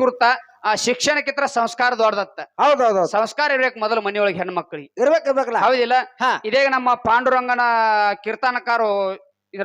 ಸಂಸ್ಕೃತ ಆ ಶಿಕ್ಷಣಕ್ಕಿಂತ ಸಂಸ್ಕಾರ ದೊಡ್ಡದತ್ತ. ಹೌದೌದು. ಸಂಸ್ಕಾರ ಇರ್ಬೇಕು ಮೊದಲು ಮನೆಯೊಳಗೆ ಹೆಣ್ಮಕ್ಳಿಗೆ. ಇರ್ಬೇಕು ಇರ್ಬೇಕಲ್ಲ? ಹೌದಿಲ್ಲ? ಹಾ. ಇದೇ ನಮ್ಮ ಪಾಂಡುರಂಗನ ಕೀರ್ತನಕಾರು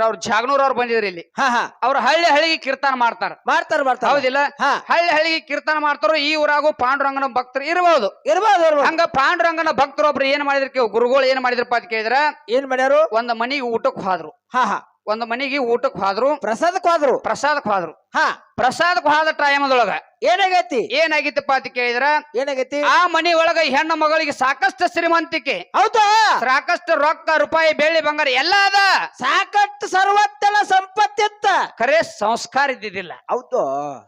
ಅವ್ರ ಜಾಗನೂರ್ ಅವ್ರು ಬಂದಿದ್ರಿ ಇಲ್ಲಿ. ಹಾ ಹಾ. ಅವ್ರು ಹಳ್ಳಿ ಹಳ್ಳಿಗೆ ಕೀರ್ತನ ಮಾಡ್ತಾರ. ಮಾಡ್ತಾರ ಮಾಡ್ತಾರ. ಹೌದಿಲ್ಲ? ಹಾ. ಹಳ್ಳಿ ಹಳ್ಳಿಗೆ ಕೀರ್ತನ ಮಾಡ್ತಾರೋ ಈ ಊರಾಗೂ ಪಾಂಡುರಂಗನ ಭಕ್ತರು ಇರಬಹುದು ಇರ್ಬೋದು ಇರ್ಬೋದು. ಹಂಗ ಪಾಂಡುರಂಗನ ಭಕ್ತರು ಒಬ್ರು ಏನ್ ಮಾಡಿದ್ರು ಕೇಳ್- ಗುರುಗಳು ಏನ್ ಮಾಡಿದ್ರಪ್ಪ ಅಂತ ಕೇಳಿದ್ರ? ಏನ್ ಮಾಡ್ಯಾರು? ಒಂದ್ ಮನಿಗೆ ಊಟಕ್ ಹೋದ್ರು. ಹಾ ಹಾ. ಒಂದ್ ಮನಿಗೆ ಊಟಕ್ ಹೋದ್ರು. ಪ್ರಸಾದಕ್ಕೆ ಹೋದ್ರು. ಪ್ರಸಾದಕ್ ಹೋದ್ರು. ಹಾ. ಪ್ರಸಾದಕ್ ಹೋದ ಟೈಮದೊಳಗ ಏನಾಗೈತಿ? ಏನಾಗಿತ್ತಪ್ಪ ಅಂತ ಕೇಳಿದ್ರ ಏನಾಗೈತಿ? ಆ ಮನಿ ಒಳಗ ಹೆಣ್ಣು ಮಗಳಿಗೆ ಸಾಕಷ್ಟು ಶ್ರೀಮಂತಿಕೆ. ಹೌದಾ? ಸಾಕಷ್ಟು ರೊಕ್ಕ ರೂಪಾಯಿ ಬೆಳ್ಳಿ ಬಂಗಾರ ಎಲ್ಲ ಅದ. ಸಾಕಷ್ಟು ಸರ್ವತ್ತನ ಸಂಪತ್ತಿತ್ತ. ಖರೆ ಸಂಸ್ಕಾರ ಇದ್ದಿದ್ದಿಲ್ಲ. ಹೌದು.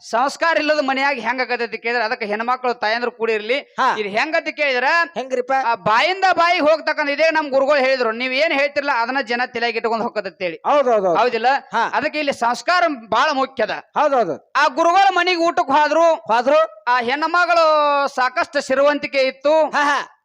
ಸಂಸ್ಕಾರ ಇಲ್ಲದ ಮನೆಯಾಗ ಹೆಂಗ ಆಗತೈತಿ ಕೇಳಿದ್ರ ಅದಕ್ಕೆ ಹೆಣ್ಮಕ್ಳು ತಾಯಂದ್ರು ಕೂಡಿರ್ಲಿ. ಹಾ. ಇದು ಹೆಂಗತಿ ಕೇಳಿದ್ರ ಹೆಂಗ್ರಿಪ್ಪ? ಆ ಬಾಯಿಂದ ಬಾಯಿಗೆ ಹೋಗ್ತಕ್ಕಂಥ ಇದೇ ನಮ್ ಗುರುಗಳು ಹೇಳಿದ್ರು. ನೀವ್ ಏನ್ ಹೇಳ್ತಿರಲ್ಲ ಅದನ್ನ ಜನ ತಲೆಗೆ ಇಟ್ಕೊಂಡು ಹೋಗತ್ತೇಳಿ ಹೌದೌದು ಹೌದಿಲ್ಲ? ಹಾ. ಅದಕ್ಕೆ ಇಲ್ಲಿ ಸಂಸ್ಕಾರ ಬಹಳ ಮುಖ್ಯದ. ಹೌದೌದು. ಆ ಗುರುಗಳ ಮನೆಗೆ ಊಟಕ್ಕೆ ಹೋದ್ರು ಹೋದ್ರು ಆ ಹೆಣ್ಣು ಮಗಳು ಸಾಕಷ್ಟು ಸಿರುವಂತಿಕೆ ಇತ್ತು.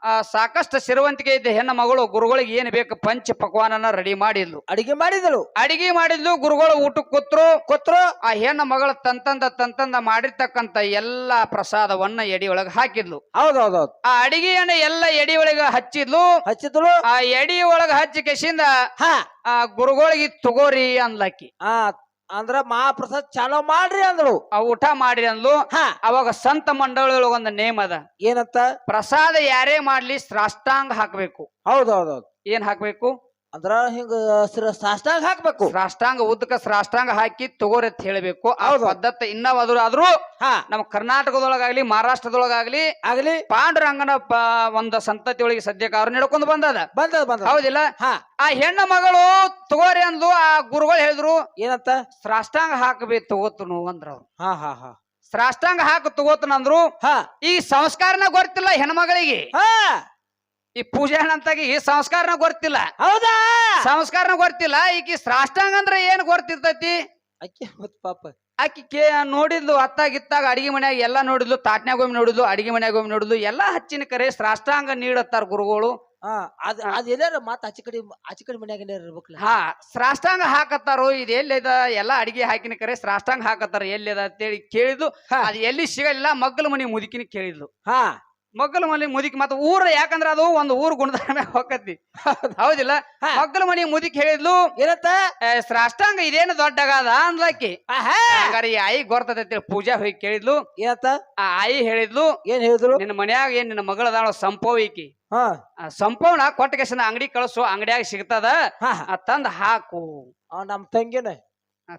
ಆ ಸಾಕಷ್ಟು ಸಿರುವಂತಿಕೆ ಇದ್ದ ಹೆಣ್ಣು ಮಗಳು ಗುರುಗಳಿಗೆ ಏನ್ ಬೇಕು ಪಂಚ ಪಕ್ವಾನನ ರೆಡಿ ಮಾಡಿದ್ಲು. ಅಡಿಗೆ ಮಾಡಿದಳು ಅಡಿಗೆ ಮಾಡಿದ್ಲು ಗುರುಗಳು ಊಟಕ್ಕೆ ಕೂತ್ರು. ಕೊತ್ರು. ಆ ಹೆಣ್ಣು ಮಗಳು ತಂತಂದ ತಂತಂದ ಮಾಡಿರ್ತಕ್ಕಂತ ಎಲ್ಲಾ ಪ್ರಸಾದವನ್ನ ಎಡಿ ಒಳಗ ಹಾಕಿದ್ಲು. ಹೌದೌದೌದು. ಆ ಅಡಿಗೆಯನ್ನ ಎಲ್ಲ ಎಡಿ ಹಚ್ಚಿದ್ಲು. ಹಚ್ಚಿದ್ಲು. ಹಚ್ಚಿದಳು ಆ ಎಡಿ ಒಳಗ ಹಚ್ಚಿ ಕೆಸಿಂದ ಹಾ. ಆ ಗುರುಗಳಿಗೆ ತಗೋರಿ ಅನ್ಲಕ್ಕಿ. ಆ ಅಂದ್ರ ಮಹಾಪ್ರಸಾದ್ ಚಾಲೋ ಮಾಡ್ರಿ ಅಂದ್ರು ಆ ಊಟ ಮಾಡಿ ಅಂದ್ಲು. ಹಾ. ಅವಾಗ ಸಂತ ಮಂಡಳಿ ಒಂದು ನೇಮ್ ಅದ. ಏನಂತ? ಪ್ರಸಾದ ಯಾರೇ ಮಾಡ್ಲಿ ಸಾಷ್ಟಾಂಗ ಹಾಕ್ಬೇಕು. ಹೌದೌದೌದು ಏನ್ ಹಾಕ್ಬೇಕು? ಅಂದ್ರ ಹಿಂಗ ಸಾಷ್ಟಾಂಗ ಹಾಕ್ಬೇಕು. ಸಾಷ್ಟಾಂಗ ಉದ್ದಕ ಸಾಷ್ಟಾಂಗ ಹಾಕಿ ತಗೋರಿ ಅಂತ ಹೇಳಬೇಕು. ಆ ಹೌದು. ಪದ್ಧತಿ ಇನ್ನವಾದ್ರು ಆದ್ರೂ ಹಾ. ನಮ್ಮ ಕರ್ನಾಟಕದೊಳಗಾಗ್ಲಿ ಮಹಾರಾಷ್ಟ್ರದೊಳಗಾಗ್ಲಿ ಆಗ್ಲಿ. ಪಾಂಡುರಂಗನ ಪ ಒಂದು ಸಂತತಿ ಒಳಗೆ ಸದ್ಯಕ್ಕೆ ಅವ್ರು ನಡ್ಕೊಂಡು ಬಂದದ. ಬಂದದ ಬಂದ ಹೌದಿಲ್ಲ? ಹಾ. ಆ ಹೆಣ್ಣು ಮಗಳು ತಗೋರಿ ಅಂದ್ಲು ಆ ಗುರುಗಳು ಹೇಳಿದ್ರು ಏನಂತ? ಸಾಷ್ಟಾಂಗ ಹಾಕಬೇಕು ತಗೋತನು ಅಂದ್ರ ಅವ್ರು. ಹಾ ಹಾ ಹಾ. ಸಾಷ್ಟಾಂಗ ಹಾಕಿ ತಗೋತನ ಅಂದ್ರು ಹಾ. ಈ ಸಂಸ್ಕಾರನ ಗೊತ್ತಿಲ್ಲ ಹೆಣ್ಮಗಳಿಗೆ. ಹಾ. ಈ ಪೂಜೆ ಹಣ್ಣಂತಾಗಿ ಈ ಸಂಸ್ಕಾರನ ಗೊತ್ತಿಲ್ಲ. ಹೌದಾ? ಸಂಸ್ಕಾರನ ಗೊತ್ತಿಲ್ಲ. ಈಕಿ ಸಾಷ್ಟಾಂಗ ಅಂದ್ರೆ ಏನ್ ಗೊತ್ತಿರ್ತೈತಿ? ಅಕ್ಕಿ ಮತ್ ಪಾಪ. ಆಕಿ ಕೇ ನೋಡಿದ್ಲು ಅತ್ತಾಗಿತ್ತಾಗ ಅಡಿಗೆ ಮನ್ಯಾಗ ಎಲ್ಲಾ ನೋಡಿದ್ಲು ತಾಟ್ನ್ಯಾಗ ಒಮ್ಮೆ ನೋಡಿದ್ಲು ಅಡಿಗೆ ಮನ್ಯಾಗ ಒಮ್ಮೆ ನೋಡಿದ್ಲು ಎಲ್ಲಾ ಹಚ್ಚಿನ ಕರೆ ಸಾಷ್ಟಾಂಗ ನೀಡತ್ತಾರ ಗುರುಗಳು. ಹಾ ಅದ್ ಅದ್ ಎಲ್ಲಾರ ಮತ್ ಆಚೆ ಕಡೆ ಆಚೆ ಕಡೆ ಮನ್ಯಾಗ ಏನಾರ ಇರ್ಬೇಕಲ್ಲ? ಹಾ ಸಾಷ್ಟಾಂಗ ಹಾಕತ್ತಾರು ಇದು ಎಲ್ಲಿದ ಎಲ್ಲಾ ಅಡಿಗೆ ಹಾಕಿನ ಕರೆ ಸಾಷ್ಟಾಂಗ ಹಾಕತ್ತಾರ ಎಲ್ಲಿದ ಅಂತೇಳಿ ಕೇಳಿದ್ಲು. ಅದು ಅದ್ ಎಲ್ಲಿ ಸಿಗಲಿಲ್ಲ ಮಗ್ಗಲ ಮನಿ ಮುದುಕಿನ ಕೇಳಿದ್ಲು. ಹಾ. ಮಗ್ಗಲ ಮನೆ ಮುದುಕಿ ಮತ್ತೆ ಊರ ಯಾಕಂದ್ರ ಅದು ಒಂದು ಊರ್ ಗುಣದ ಮ್ಯಾಗ ಹೋಗತಿ ಹೌದಿಲ್ಲ? ಹಾ. ಮನೆ ಮುದುಕಿ ಹೇಳಿದ್ಲು ಏನಂತ? "ಏ, ಸಾಷ್ಟಾಂಗ ಇದೇನು ದೊಡ್ಡಗಾದ ಅಂದ್ಲಕ್ಕಿ. ಹಂಗಾರೆ ಈ ಆಯಿ ಗೊರ್ತೈತಿ ಪೂಜಾ ಹೋಗಿ ಕೇಳಿದ್ಲು. ಏನಂತ? ಆ ಆಯಿ ಹೇಳಿದ್ಲು ಏನ್ ಹೇಳಿದ್ರು? ನಿನ್ನ ಮನ್ಯಾಗ ಏನ್ ನಿನ್ನ ಮಗಳದಾಳ ಸಂಪೋವಿಕಿ ಸಂಪೂರ್ಣ ಕೊಟ್ಟ ಕೆಸನ ಅಂಗಡಿ ಕಳಿಸು ಅಂಗಡಿಯಾಗ ಸಿಗ್ತದ. ತಂದ್ ಹಾಕು. ನಮ್ ತಂಗಿನ.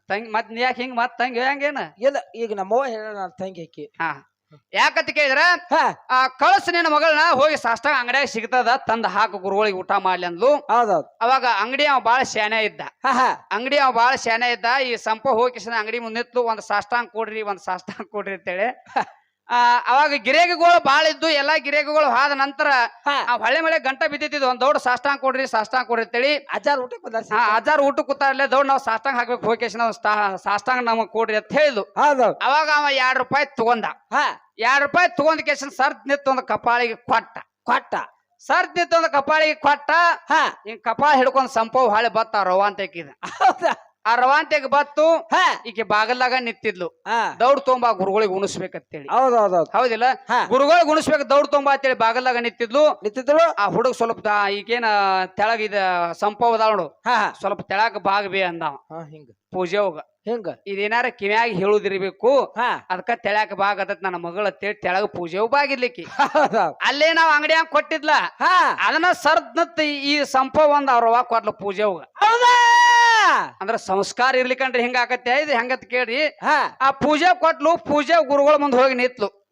ತಂಗಿ ಮತ್ ನೀ ಯಾಕೆ ಹಿಂಗ್ ಮತ್ ತಂಗಿ ಹಂಗೇನ? ಇಲ್ಲ ಈಗ ನಮ್ಮವ್ವ ಹೇಳ ತಂಗಿ ಆಕಿ. ಹಾ. ಯಾಕಂತ ಕೇಳಿದ್ರ ಆ ಕಳಸ ನಿನ್ನ ಮಗಳನ್ನ ಹೋಗಿ ಸಾಷ್ಟಾಂಗ ಅಂಗಡಿಯಾಗ ಸಿಗ್ತದ ತಂದ ಹಾಕು ಗುರುಗಳಿಗೆ ಊಟ ಮಾಡ್ಲಿ ಅಂದ್ಲು. ಹೌದೌದು. ಅವಾಗ ಅಂಗಡಿ ಅವ ಬಾಳ ಶಾನೆ ಇದ್ದ. ಅಂಗಡಿ ಅವ ಬಾಳ ಶಾನೆ ಇದ್ದ. ಈ ಸಂಪ ಹೋಗಿ ಅಂಗಡಿ ಮುಂದಿತ್ತು ಒಂದ್ ಸಾಷ್ಟಾಂಗ ಕೊಡ್ರಿ ಒಂದ್ ಸಾಷ್ಟಾಂಗ ಕೊಡ್ರಿ ಅಂತೇಳಿ. ಆ ಅವಾಗ ಗಿರೇಗಿಗಳು ಬಾಳ ಇದ್ದು ಎಲ್ಲಾ ಗಿರೇಗಿಗಳು ಆದ ನಂತರ ಆ ಹೊಳೆ ಮಳೆ ಗಂಟ ಬಿದ್ದಿದ್ದು ಒಂದ್ ದೊಡ್ಡ ಸಾಷ್ಟಾಂಗ ಕೊಡ್ರಿ ಸಾಷ್ಟಾಂಗ ಕೊಡ್ರಿ ಅಂತೇಳಿ. ಹಜಾರ್ ಊಟಕ್ಕೆ ಹಾ ಹಜಾರ್ ಅಜಾರ್ ಊಟ ಕೂತಾರಲ್ಲೇ ದೊಡ್ಡ ನಾವು ಸಾಷ್ಟಾಂಗ ಹಾಕ್ಬೇಕು ಹೋಗಿ ನಾವು ಸಾಷ್ಟಾಂಗ ನಮಗ್ ಕೊಡ್ರಿ ಅಂತ ಹೌದೌದು ಅವಾಗ ಅವ ಎರಡ್ ರೂಪಾಯಿ ತಗೊಂಡ. ಹಾ. ಎರಡ್ ರೂಪಾಯಿ ತಗೊಂಡ್ ಕೇಶನ್ ಸರ್ದ್ ನಿತ್ತು ಒಂದು ಕಪಾಳಿಗೆ ಕೊಟ್ಟ. ಕೊಟ್ಟ. ಸರ್ದ್ ನಿತ್ತು ಒಂದು ಕಪಾಳಿಗೆ ಕೊಟ್ಟ. ಹಾ. ಹಿಂಗ್ ಕಪಾಳ ಹಿಡ್ಕೊಂಡ್ ಸಂಪವ್ ಹಾಳೆ ಬತ್ತ ಅಂತ ಹೌದಾ? ಆ ರವಾಂತೆಗೆ ಬತ್ತು ಹಾ. ಈಕೆ ಬಾಗಲ್ದಾಗ ನಿಂತಿದ್ಲು. ಹಾ. ದೌಡ್ ತೊಂಬ ಗುರುಗಳಿಗೆ ಉಣಿಸ್ಬೇಕಂತೇಳಿ. ಹೌದೌದೌದು. ಹೌದಿಲ್ಲ? ಹಾ. ಗುರುಗಳಿಗೆ ಉಣಿಸ್ಬೇಕು ದೌಡ್ ತೊಂಬ ಅಂತೇಳಿ ಬಾಗಲ್ದಾಗ ನಿಂತಿದ್ಲು. ನಿಂತಿದ್ರು ಆ ಹುಡುಗ ಸ್ವಲ್ಪ ದ- ಈಗೇನ ತೆಳಗಿದ ಇದ ಸಂಪವ್ ನೋಡು. ಹಾ ಹಾ. ಸ್ವಲ್ಪ ತೆಳಗ ಬಾಗ್ಬಿ ಅಂದಾವ. ಹಾ ಹಿಂಗ. ಪೂಜೆ ಹೋಗ. ಹಿಂಗ. ಇದೇನಾರ ಕಿವ್ಯಾಗ ಹೇಳುದಿರ್ಬೇಕು ಹಾ. ಅದಕ್ಕ ತೆಳಕ ಬಾಗ್ ಅದತ್ ನನ್ನ ಮಗಳ ಅಂತೇಳಿ ತೆಳಗ ಪೂಜೆ ಬಾಗಿರ್ಲಿಕ್ಕಿ ಅಲ್ಲೇ ನಾವ್ ಅಂಗಡಿಯಾಗ ಕೊಟ್ಟಿದ್ಲ. ಹಾ. ಅದನ್ನ ಸರ್ದ್ನತ್ ಈ ಸಂಪವ ಒಂದ್ ಅವ್ರವಾಗ ಕೊಡ್ಲ ಕೊಟ್ಲ ಪೂಜೆ ಹೋಗ. ಹೌದಾ? ಅಂದ್ರ ಸಂಸ್ಕಾರ ಇರ್ಲಿಕ್ಕಂದ್ರೆ ಹಿಂಗ ಆಕತ್ತೆ ಇದು ಹೆಂಗತ್ ಕೇಳ್ರಿ. ಹಾ. ಆ ಪೂಜೆ ಕೊಟ್ಲು ಪೂಜೆ ಗುರುಗಳ ಮುಂದೆ ಹೋಗಿ ನಿಂತ್ಲು.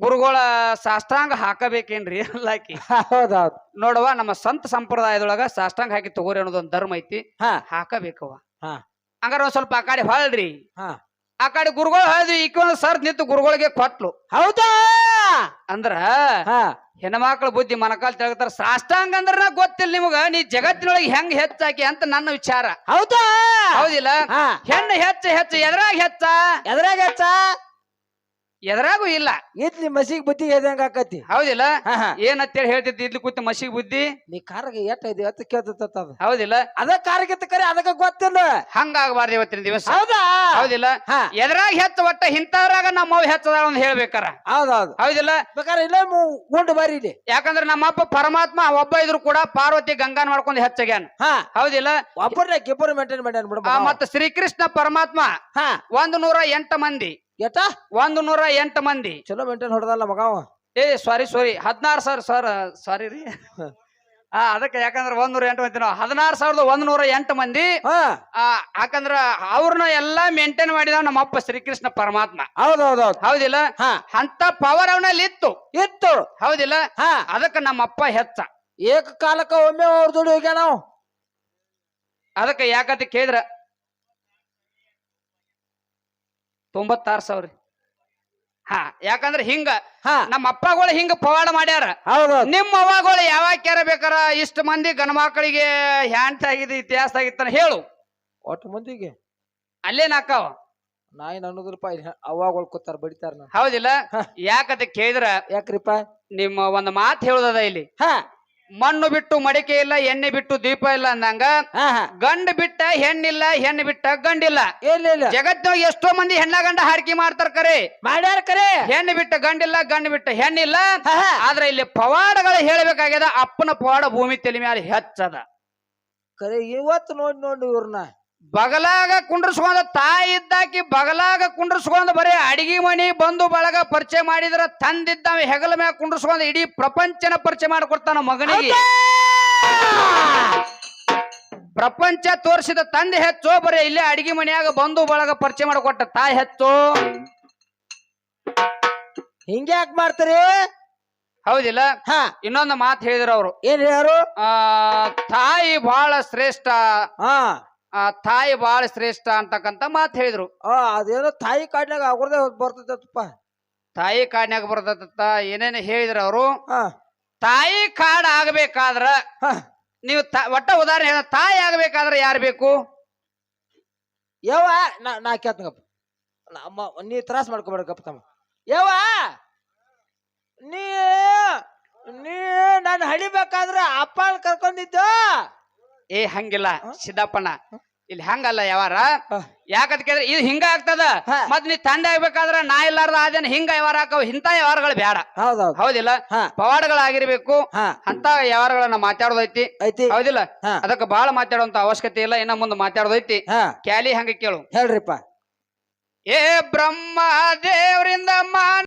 ಗುರುಗಳ ಸಾಷ್ಟಾಂಗ ಹಾಕಬೇಕೇನ್ರಿ ಅಲ್ಲಾಕಿ. ಹೌದೌದು. ನೋಡವ ನಮ್ಮ ಸಂತ ಸಂಪ್ರದಾಯದೊಳಗ ಸಾಷ್ಟಾಂಗ ಹಾಕಿ ತಗೋರಿ ಅನ್ನೋದೊಂದ್ ಧರ್ಮ ಐತಿ. ಹಾ. ಹಾಕಬೇಕವ ಹಾ. ಹಂಗಾರ ಒಂದ್ ಸ್ವಲ್ಪ ಆ ಕಡೆ ಹೊಳ್ರಿ. ಹಾ. ಆ ಕಡೆ ಗುರುಗಳು ಹೇಳಿದ್ವಿ ಈಕೆ ಒಂದ್ ಸರ್ ನಿಂತು ಗುರುಗಳಿಗೆ ಕೊಟ್ಲು. ಹೌದಾ? ಅಂದ್ರ ಹಾ. ಹೆಣ್ಮಕ್ಳ ಬುದ್ಧಿ ಮನಕಾಲ್ ತೆಳಗತಾರ ಸಾಷ್ಟಾಂಗ ಅಂದ್ರ ಗೊತ್ತಿಲ್ಲ ನಿಮಗ. ನೀ ಜಗತ್ತಿನೊಳಗೆ ಹೆಂಗ್ ಹೆಚ್ಚಾಕಿ ಅಂತ ನನ್ನ ವಿಚಾರ. ಹೌದಾ? ಹೌದಿಲ್ಲ? ಹೆಣ್ಣು ಹೆಚ್ಚ ಹೆಚ್ಚ ಎದ್ರಾಗ ಹೆಚ್ಚ? ಎದ್ರಾಗ ಹಚ್ಚ? ಎದ್ರಾಗೂ ಇಲ್ಲ. ಇದ್ಲಿ ಮಸಿಗ್ ಬುದ್ಧಿ ಎದಂಗ ಆಕತಿ. ಹೌದಿಲ್ಲ? ಹಾ ಹಾ. ಏನಂತೇಳಿ ಹೇಳ್ತಿದ್ದಿ? ಇದ್ಲಿ ಕೂತಿ ಮಸಿಗೆ ಬುದ್ಧಿ? ನೀ ಕಾರ್ಗೆ ಎಟ್ ಐತಿ ಅಂತ ಕೇಳ್ತದ ಅದ. ಹೌದಿಲ್ಲ? ಅದ ಕಾರ್ಗಿತ್ತ ಕರೆ ಅದಕ್ಕ ಗೊತ್ತಿಲ್ಲ. ಹಂಗಾಗಬಾರ್ದು ಇವತ್ತಿನ ದಿವಸ. ಹೌದಾ? ಹೌದಿಲ್ಲ? ಹಾ. ಎದ್ರಾಗ ಹೆಚ್ಚ ಒಟ್ಟ ಇಂಥವ್ರಾಗ ನಮ್ಮ ಅವ್ವ ಹೆಚ್ಚದ ಅಂತ ಹೇಳ್ಬೇಕಾರ. ಹೌದೌದು. ಹೌದಿಲ್ಲ? ಬೇಕಾದ್ರೆ ಇಲ್ಲ ಮು- ಗುಂಡು ಬಾರಿ ಇದೆ ಯಾಕಂದ್ರೆ ನಮ್ಮಪ್ಪ ಪರಮಾತ್ಮ ಒಬ್ಬ ಇದ್ರು ಕೂಡ ಪಾರ್ವತಿ ಗಂಗಾನ್ ಮಾಡ್ಕೊಂಡು ಹೆಚ್ಚಾಗ್ಯಾನ್. ಹಾ. ಹೌದಿಲ್ಲ? ಒಬ್ಬರನ್ನ ಇಬ್ಬರು ಮೇಂಟೈನ್ ಮಾಡ್ಯಾನ ಬಿಡ ಆ, ಮತ್ತ ಶ್ರೀಕೃಷ್ಣ ಪರಮಾತ್ಮ ಹಾ. ಒಂದು ನೂರ ಎಂಟ ಮಂದಿ. ಎಟ ಒಂದು ನೂರ ಎಂಟು ಮಂದಿ. ಚಲೋ ಮೆಂಟೇನ್ ಹೊಡೆದಲ್ಲ ಮಗಾವ? ಏ ಸಾರಿ ಸಾರಿ ಹದಿನಾರು ಸಾವಿರ ಸರ್ ಸಾರಿ ರೀ. ಆ ಅದಕ್ಕೆ ಯಾಕಂದ್ರೆ ಒಂದ್ ನೂರ ಎಂಟು ಮಂದಿ ನಾವು. ಹದಿನಾರು ಸಾವಿರದ ಒಂದ್ ನೂರ ಎಂಟು ಮಂದಿ. ಹಾ. ಆ ಯಾಕಂದ್ರ ಅವ್ರನ್ನ ಎಲ್ಲಾ ಮೇಂಟೈನ್ ಮಾಡಿದ ನಮ್ಮ ಅಪ್ಪ ಶ್ರೀಕೃಷ್ಣ ಪರಮಾತ್ಮ. ಹೌದೌದೌದು. ಹೌದಿಲ್ಲ? ಹಾ. ಅಂತ ಪವರ್ ಅವನಲ್ಲಿ ಇತ್ತು. ಇತ್ತು. ಹೌದಿಲ್ಲ? ಹಾ. ಅದಕ್ಕೆ ನಮ್ಮಪ್ಪ ಹೆಚ್ಚ. ಏಕ ಕಾಲಕ್ಕ ಒಮ್ಮೆ ಅವ್ರ ದುಡಿ ನಾವು ಅದಕ್ಕೆ ಯಾಕಂತ ಕೇಳಿದ್ರ ತೊಂಬತ್ತಾರು ಸಾವಿರ. ಹಾ ಯಾಕಂದ್ರೆ ಹಿಂಗ ನಮ್ಮ ಅಪ್ಪಗಳು ಹಿಂಗ ಪವಾಡ ಮಾಡ್ಯಾರ. ನಿಮ್ಮ ಅವಾಗಳು ಯಾವಾಗ ಕ್ಯಾರ ಬೇಕಾರ ಇಷ್ಟ ಮಂದಿ ಗಣ ಮಕ್ಕಳಿಗೆ ಹ್ಯಾಂಟ್ ಆಗಿದೆ ಇತಿಹಾಸ ಆಗಿತ್ತ ಹೇಳು. ಒಟ್ಟು ಮಂದಿಗೆ? ಅಲ್ಲೇ ನಾಕಾವ. ನಾಯಿ ಅನ್ನೋದು ರೂಪಾಯಿ ಅವಾಗಳು ಕೂತಾರ ಬಡಿತಾರ ಹೌದಿಲ್ಲ. ಯಾಕಂತ ಕೇಳಿದ್ರ? ಯಾಕ್ರಿಪ್ಪ? ನಿಮ್ಮ ಒಂದು ಮಾತು ಹೇಳುದದ ಇಲ್ಲಿ. ಹಾ. ಮಣ್ಣು ಬಿಟ್ಟು ಮಡಿಕೆ ಇಲ್ಲ ಎಣ್ಣೆ ಬಿಟ್ಟು ದೀಪ ಇಲ್ಲ ಅಂದಂಗ ಗಂಡ ಬಿಟ್ಟ ಹೆಣ್ಣಿಲ್ಲ ಹೆಣ್ಣು ಬಿಟ್ಟ ಗಂಡಿಲ್ಲ. ಇಲ್ಲ ಇಲ್ಲ. ಜಗತ್ತಿನಾಗ ಎಷ್ಟೋ ಮಂದಿ ಹೆಣ್ಣ ಗಂಡ ಹಾರಿಕೆ ಮಾಡ್ತಾರ ಕರೆ. ಮಾಡ್ಯಾರ ಕರೆ. ಹೆಣ್ಣು ಬಿಟ್ಟ ಗಂಡಿಲ್ಲ ಗಂಡು ಬಿಟ್ಟ ಹೆಣ್ಣಿಲ್ಲ. ಆದ್ರೆ ಇಲ್ಲಿ ಪವಾಡಗಳು ಹೇಳ್ಬೇಕಾಗ್ಯದ ಅಪ್ಪನ ಪವಾಡ ಭೂಮಿ ತಲೆ ಮೇಲೆ ಹೆಚ್ಚದ. ಕರೆ ಇವತ್ತು ನೋಡಿ ನೋಡಿ ಇವ್ರನ್ನ. ಬಗಲಾಗ ಕುಂಡ್ರಸ್ಕೊಂಡ ತಾಯಿ ಇದ್ದಾಕಿ ಬಗಲಾಗ ಕುಂಡ್ರಸ್ಕೊಂಡ್ ಬರೀ ಅಡಿಗೆ ಮನಿ ಬಂದು ಬಳಗ ಪರಿಚಯ ಮಾಡಿದ್ರ ತಂದಿದ್ದಾವ ಹೆಗಲ ಮ್ಯಾಗ ಕುಂಡ್ರಸ್ಕೊಂಡ್ ಇಡೀ ಪ್ರಪಂಚನ ಪರಿಚಯ ಮಾಡಿಕೊಡ್ತಾನ ಮಗನಿಗೆ. ಪ್ರಪಂಚ ತೋರಿಸಿದ ತಂದೆ ಹೆಚ್ಚು ಬರೀ ಇಲ್ಲೇ ಅಡಿಗೆ ಮನೆಯಾಗ ಬಂದು ಬಳಗ ಪರಿಚಯ ಮಾಡಿಕೊಟ್ಟ ತಾಯಿ ಹೆಚ್ಚು. ಹಿಂಗ್ಯಾಕ್ ಯಾಕೆ ಮಾಡ್ತಾರೆ? ಹೌದಿಲ್ಲ? ಹಾ. ಇನ್ನೊಂದು ಮಾತು ಹೇಳಿದ್ರು ಅವರು. ಏನ್ ಯಾರು ಆ ತಾಯಿ ಬಹಳ ಶ್ರೇಷ್ಠ. ಹಾ. ಆ, ತಾಯಿ ಬಾಳ ಶ್ರೇಷ್ಠ ಅಂತಕ್ಕಂತ ಮಾತು ಹೇಳಿದ್ರು. ಆ ಅದೇನೋ ತಾಯಿ ಕಾಡ್ನಾಗ ಅವ್ರದೇ ಬರ್ತದಪ್ಪ ತಾಯಿ ಕಾಡ್ನ್ಯಾಗ ಬರ್ತದತ್ತ ಏನೇನು ಹೇಳಿದ್ರು ಅವರು? ಹಾ. ತಾಯಿ ಕಾಡ್ ಆಗ್ಬೇಕಾದ್ರ ಹಾ. ನೀವು ತ- ಒಟ್ಟ ಉದಾಹರಣೆ ಹೇಳ ತಾಯಿ ಆಗ್ಬೇಕಾದ್ರೆ ಯಾರು ಬೇಕು? ಯವ್ವ ನಾ ನಾ ಕೇಳ್ತಂಗಪ್ಪ ನಮ್ಮ ನೀ ತ್ರಾಸ ಮಾಡ್ಕೊಬೇಡಕಪ್ಪ ತಮ್ಮ. ಯವ್ವ ನೀ ನೀ ನಾನು ಹಳಿಬೇಕಾದ್ರೆ ಅಪ್ಪ ಕರ್ಕೊಂಡಿದ್ದ? ಏ ಹಂಗಿಲ್ಲ ಸಿದ್ದಪ್ಪನ ಇಲ್ಲಿ ಹಂಗಲ್ಲ ಯಾವಾರ. ಯಾಕಂತ ಕೇಳಿದ್ರೆ ಇದು ಹಿಂಗ ಆಗ್ತದ. ಮತ್ ನೀ ತಂಡ ಆಗ್ಬೇಕಾದ್ರ ನಾ ಇಲ್ಲಾರ್ದ ಆದೇನ ಹಿಂಗ ವ್ಯವಹಾರ ಹಾಕವ್ ಇಂತ ವ್ಯವಹಾರಗಳು ಬೇಡ ಹೌದಿಲ್ಲ? ಹಾ. ಪವಾಡಗಳಾಗಿರ್ಬೇಕು ಹಾ. ಅಂತ ವ್ಯವಹಾರಗಳನ್ನ ಮಾತಾಡೋದೈತಿ. ಹೌದಿಲ್ಲ? ಅದಕ್ಕೆ ಬಹಳ ಮಾತಾಡುವಂತ ಅವಶ್ಯಕತೆ ಇಲ್ಲ ಇನ್ನ ಮುಂದೆ ಮಾತಾಡೋದೈತಿ. ಕ್ಯಾಲಿ ಹಂಗ ಕೇಳು. ಹೇಳ್ರಿಪ್ಪ. ಏ ಬ್ರಹ್ಮ ದೇವರಿಂದ ಮಾನ